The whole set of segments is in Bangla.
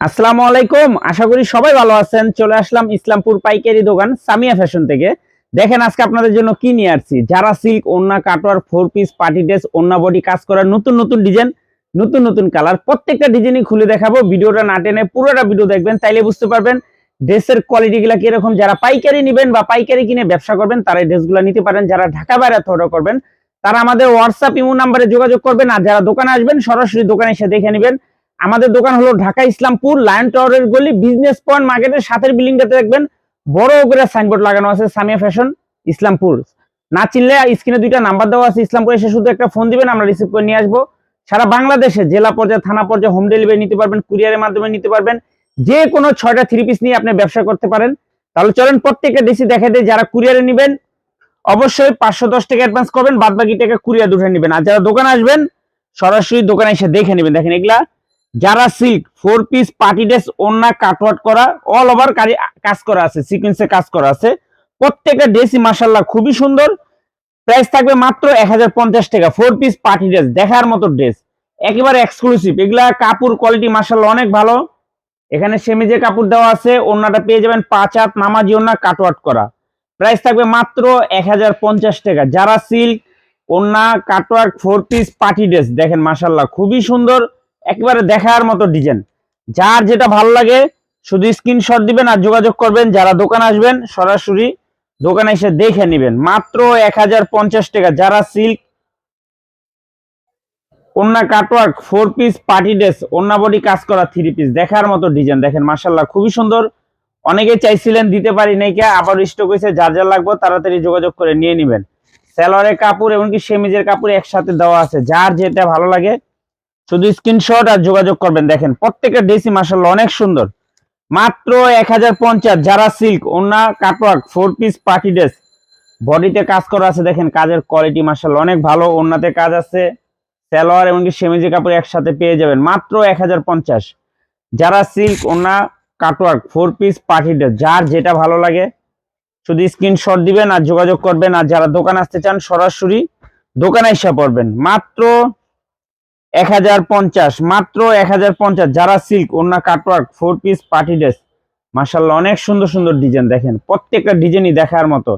আসসালামু আলাইকুম। আশা করি সবাই ভালো আছেন। চলে আসলাম ইসলামপুর পাইকারি দোকান সামিয়া ফ্যাশন থেকে। দেখেন, আজকে আপনাদের জন্য কি নিয়ে আসছি? যারা সিল্ক ওন্না কাটোয়ার ফোর পিস, পার্টি ড্রেস ওন্না বডি কাজ করার নতুন নতুন ডিজাইন, নতুন নতুন কালার, প্রত্যেকটা ডিজাইনই খুলে দেখাবো। ভিডিওটা না টেনে পুরোটা ভিডিও দেখবেন, তাইলে বুঝতে পারবেন ড্রেসের কোয়ালিটি গুলা কীরকম। যারা পাইকারি নেবেন বা পাইকারি কিনে ব্যবসা করবেন, তারা এই ড্রেসগুলো নিতে পারেন। যারা ঢাকা বাইরে অর্ডার করবেন, তারা আমাদের হোয়াটসঅ্যাপ ইমো নাম্বারে যোগাযোগ করবেন। আর যারা দোকানে আসবেন, সরাসরি দোকানে এসে দেখে নেবেন। আমাদের দোকান হলো ঢাকা ইসলামপুর লায়ন টাওয়ারের গলি বিজনেস পয়েন্ট মার্কেটের সাথের বিল্ডিংটাতে দেখবেন। বড় করে সাইনবোর্ড লাগানো আছে, সামিয়া ফ্যাশন ইসলামপুর। না চিনলে স্ক্রিনে দুইটা নাম্বার দেওয়া আছে, ইসলামপুর এসে শুধু একটা ফোন দিবেন, আমরা রিসিভ করে নিয়ে আসব। সারা বাংলাদেশে জেলা পর্যায়ে, থানা পর্যায়ে হোম ডেলিভারি নিতে পারবেন কুরিয়ারের মাধ্যমে নিতে পারবেন। যে কোনো ছয়টা থ্রি পিস নিয়ে আপনি ব্যবসা করতে পারেন। তাহলে চলেন, প্রত্যেকটা ডিসি দেখা দেয় যারা কুরিয়ারে নেবেন, অবশ্যই পাঁচশো দশ টাকা অ্যাডভান্স করবেন বাদ বাকি টাকা কুরিয়ার দুটো নেবেন। আর যারা দোকানে আসবেন, সরাসরি দোকানে এসে দেখে নেবেন। দেখেন, এগুলা যারা silk four piece party dress ওন্না কাটওয়ার্ট করা অল ওভার কাজ করা আছে সিকোয়েন্সে কাজ করা আছে। প্রত্যেকটা ড্রেসই মাসাল্লাহ খুবই সুন্দর। প্রাইস থাকবে মাত্র এক হাজার পঞ্চাশ টাকা ফোর পিস পার্টি ড্রেস দেখার মতো ড্রেস একেবারে এক্সক্লুসিভ এগুলা কাপড় কোয়ালিটি মাসাল্লাহ অনেক ভালো। এখানে সেমিজে কাপড় দেওয়া আছে ওন্নাটা পেয়ে যাবেন পাঁচ হাত নামাজি ওন্না কাটওয়ার্ট করা। প্রাইস থাকবে মাত্র এক হাজার পঞ্চাশ টাকা। যারা সিল্ক ওন্না cutwork four piece party dress দেখেন মাসাল্লাহ খুবই সুন্দর। একেবারে দেখার মতো ডিজাইন যার যেটা ভালো লাগে, শুধু স্ক্রিনশট দিবেন আর যোগাযোগ করবেন। যারা দোকান আসবেন, সরাসরি দোকানে এসে দেখে নেবেন। মাত্র এক হাজার পঞ্চাশ টাকা। যারা সিল্ক ওন্না cutwork four piece party dress ওন্না বডি কাজ করা থ্রি পিস দেখার মতো ডিজাইন দেখেন মার্শাল্লাহ খুবই সুন্দর। অনেকে চাইছিলেন দিতে পারি নাই কে, আবার স্টক হয়েছে, যার যার লাগবে তাড়াতাড়ি যোগাযোগ করে নিয়ে নেবেন। স্যালোয়ারের কাপড়, এমনকি সেমিজের কাপড় একসাথে দেওয়া আছে। যার যেটা ভালো লাগে শুধু স্ক্রিনশট আর যোগাযোগ করবেন। দেখেন, প্রত্যেকটা ড্রেসই মার্শাল্লাহ অনেক সুন্দর। মাত্র এক হাজার পঞ্চাশ, যারা সিল্ক ওনা cutwork four piece party dress বডিতে কাজ করা আছে, দেখেন, কাজের কোয়ালিটি মার্শাল্লাহ অনেক ভালো ওনাতে কাজ আছে, সালোয়ার এমনকি সেমিজি কাপড় একসাথে পেয়ে যাবেন। মাত্র এক হাজার পঞ্চাশ। যারা সিল্ক ওনা cutwork four piece party dress যার যেটা ভালো লাগে, শুধু স্ক্রিনশট দিবেন আর যোগাযোগ করবেন। আর যারা দোকান আসতে চান, সরাসরি দোকানে এসে পড়বেন। মাত্র এক হাজার পঞ্চাশ, মাত্র এক হাজার পঞ্চাশ। যারা সিল্ক ওনা cutwork four piece party dress মার্শাল্লাহ অনেক সুন্দর সুন্দর ডিজাইন দেখেন। প্রত্যেকটা ডিজাইনই দেখার মতো।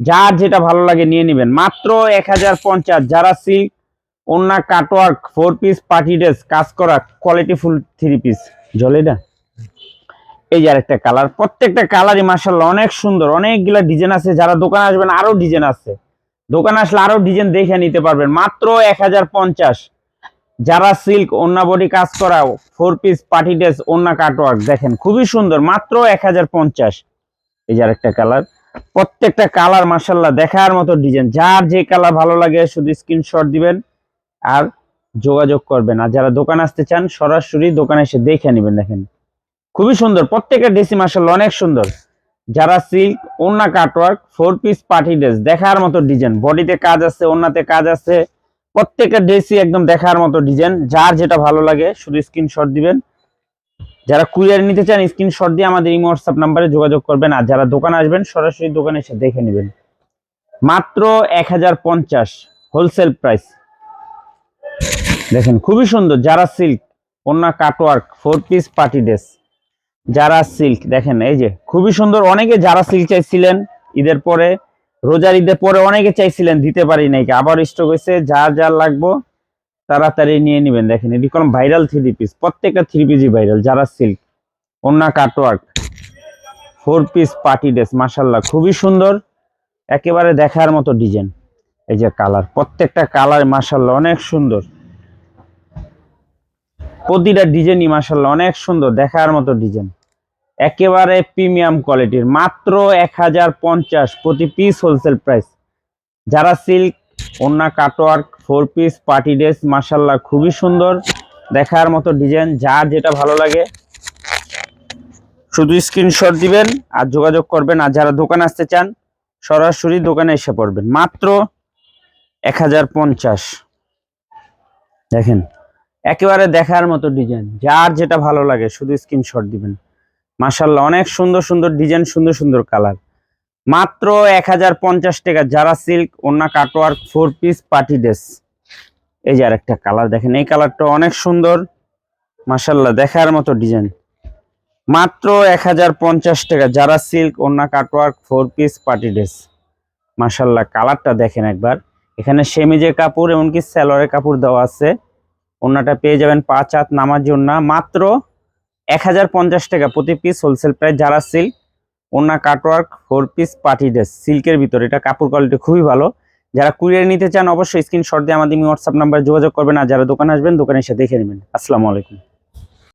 যার যেটা ভালো লাগে নিয়ে নেবেন। মাত্র এক হাজার পঞ্চাশ। যারা সিল্ক ওনা cutwork four piece party dress কাজ করা কোয়ালিটি ফুল থ্রি পিস জলে না এই যে আরেকটা কালার প্রত্যেকটা কালারই মার্শাল্লাহ অনেক সুন্দর। অনেকগুলা ডিজাইন আছে। যারা দোকানে আসবেন আরও ডিজাইন আছে। দোকানে আসলে আরও ডিজাইন দেখে নিতে পারবেন। মাত্র এক হাজার পঞ্চাশ। যারা সিল্ক ওন্না বডি কাজ করা ফোর পিস পার্টি ড্রেস ওন্না কাটওয়ার্ক দেখেন খুবই সুন্দর, মাত্র এক হাজার পঞ্চাশ। এই যার একটা কালার প্রত্যেকটা কালার মার্শাল্লাহ দেখার মতো ডিজাইন যার যে কালার ভালো লাগে, শুধু স্ক্রিনশট দিবেন আর যোগাযোগ করবেন। আর যারা দোকান আসতে চান, সরাসরি দোকানে এসে দেখে নেবেন, দেখেন। খুবই সুন্দর প্রত্যেকের ড্রেসই মার্শাল্লাহ অনেক সুন্দর। যারা সিল্ক ওন্না cutwork four piece party dress দেখার মতো ডিজাইন বডিতে কাজ আছে ওন্নাতে কাজ আছে প্রত্যেকটা ড্রেসই একদম দেখার মতো ডিজাইন যার যেটা ভালো লাগে, শুধু স্ক্রিনশট দিবেন। যারা কুরিয়ার নিতে চান স্ক্রিনশট দিয়ে আমাদের এই হোয়াটসঅ্যাপ নাম্বারে যোগাযোগ করবেন। আর যারা দোকানে আসবেন, সরাসরি দোকানে এসে দেখে নেবেন। মাত্র এক হাজার পঞ্চাশ হোলসেল প্রাইস দেখেন, খুবই সুন্দর। যারা সিল্ক ওন্না cutwork four piece party dress যারা সিল্ক দেখেন, এই যে, খুবই সুন্দর। অনেকে যারা সিল্ক চাইছিলেন ঈদের পরে রোজার ঈদের পরে অনেকে চাইছিলেন দিতে পারি নাই আবার স্টক হয়েছে যা যা লাগবো তাড়াতাড়ি নিয়ে নেবেন। দেখেন, এটি কোন ভাইরাল থ্রি পিস প্রত্যেকটা থ্রি পিসই ভাইরাল যারা সিল্ক ওন্না cutwork four piece party dress মাসাল্লাহ খুবই সুন্দর, একেবারে দেখার মতো ডিজাইন এই যে কালার প্রত্যেকটা কালার মাসাল্লাহ অনেক সুন্দর। প্রতিটা ডিজাইনই মাসাল্লাহ অনেক সুন্দর, দেখার মতো ডিজাইন একেবারে প্রিমিয়াম কোয়ালিটির, মাত্র এক হাজার পঞ্চাশ প্রতি পিস হোলসেল প্রাইস যারা সিল্ক ওন্না cutwork four piece party dress মাসাল্লাহ খুবই সুন্দর। দেখার মতো ডিজাইন যার যেটা ভালো লাগে। শুধু স্ক্রিনশট দিবেন আর যোগাযোগ করবেন। আর যারা দোকানে আসতে চান, সরাসরি দোকানে এসে পড়বেন। মাত্র এক হাজার পঞ্চাশ। দেখেন, একেবারে দেখার মতো ডিজাইন যার যেটা ভালো লাগে, শুধু স্ক্রিনশট দিবেন। মাসাল্লাহ অনেক সুন্দর সুন্দর ডিজাইন সুন্দর সুন্দর কালার মাত্র এক হাজার পঞ্চাশ টাকা, যারা সিল্ক ওনা cutwork four piece party dress এই যে আরেকটা কালার দেখেন, এই কালারটা অনেক সুন্দর। মাসাল্লাহ দেখার মতো ডিজাইন মাত্র এক হাজার পঞ্চাশ টাকা, যারা সিল্ক ওন্না cutwork four piece party dress মাসাল্লাহ কালারটা দেখেন একবার। এখানে সেমিজের কাপড় এমনকি স্যালোয়ারের কাপড় দেওয়া আছে। ওন্নাটা পেয়ে যাবেন পাঁচ হাত নামার জন্য মাত্র এক হাজার পঞ্চাশ টাকা প্রতি পিস হোলসেল প্রাইস যারা সিল্ক ওনা cutwork four piece party dress সিল্কের ভিতরে, এটা কাপড় কোয়ালিটি খুবই ভালো। যারা কুরিয়ার নিতে চান, অবশ্যই স্ক্রিনশট দিয়ে আমাদের হোয়াটসঅ্যাপ নাম্বার যোগাযোগ করবেন, আর যারা দোকানে আসবেন, দোকানে এসে দেখে নেবেন। আসসালামু আলাইকুম।